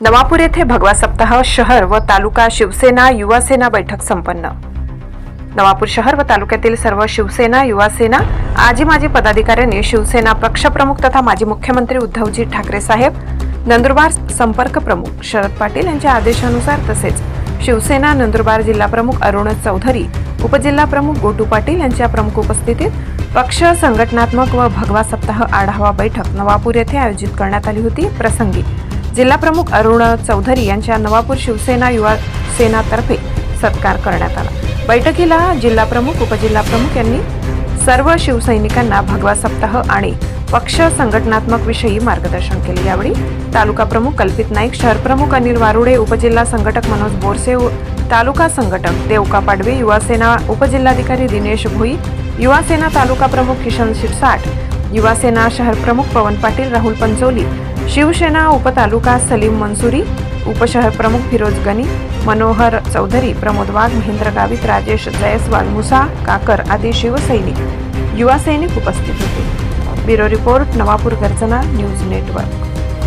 नवापूर येथे भगवा सप्ताह शहर व तालुका शिवसेना युवा सेना बैठक संपन्न. नवापूर शहर व तालुक्यातील सर्व शिवसेना युवा सेना आजी माजी पदाधिकाऱ्यांनी शिवसेना पक्षप्रमुख तथा माजी मुख्यमंत्री उद्धवजी ठाकरे साहेब नंदुरबार संपर्क प्रमुख शरद पाटील यांच्या आदेशानुसार तसेच शिवसेना नंदुरबार जिल्हा प्रमुख अरुण चौधरी उपजिल्हा प्रमुख गोटू पाटील यांच्या प्रमुख उपस्थितीत पक्ष संघटनात्मक व भगवा सप्ताह आढावा बैठक नवापूर येथे आयोजित करण्यात आली होती. प्रसंगी जिल्हाप्रमुख अरुण चौधरी यांच्या नवापूर शिवसेना युवा सेनातर्फे सत्कार करण्यात आला. बैठकीला जिल्हाप्रमुख उपजिल्हाप्रमुख यांनी सर्व शिवसैनिकांना भगवा सप्ताह आणि पक्ष संघटनात्मक विषयी मार्गदर्शन केले. यावेळी तालुका प्रमुख कल्पित नाईक शहर प्रमुख अनिल वारुडे उपजिल्हा संघटक मनोज बोरसे तालुका संघटक देवका पाडवे युवा सेना उपजिल्हाधिकारी दिनेश भोई युवा सेना तालुका प्रमुख किशन शिरसाट युवासेना शहर प्रमुख पवन पाटील राहुल पंचोली शिवसेना उपतालुका सलीम मनसुरी उपशहर प्रमुख फिरोज गनी मनोहर चौधरी प्रमोद वाघ महेंद्र गावित राजेश जयस्वाल मुसा काकर आदी शिवसैनिक युवा सैनिक उपस्थित होते. ब्युरो रिपोर्ट नवापूर गर्जना न्यूज नेटवर्क.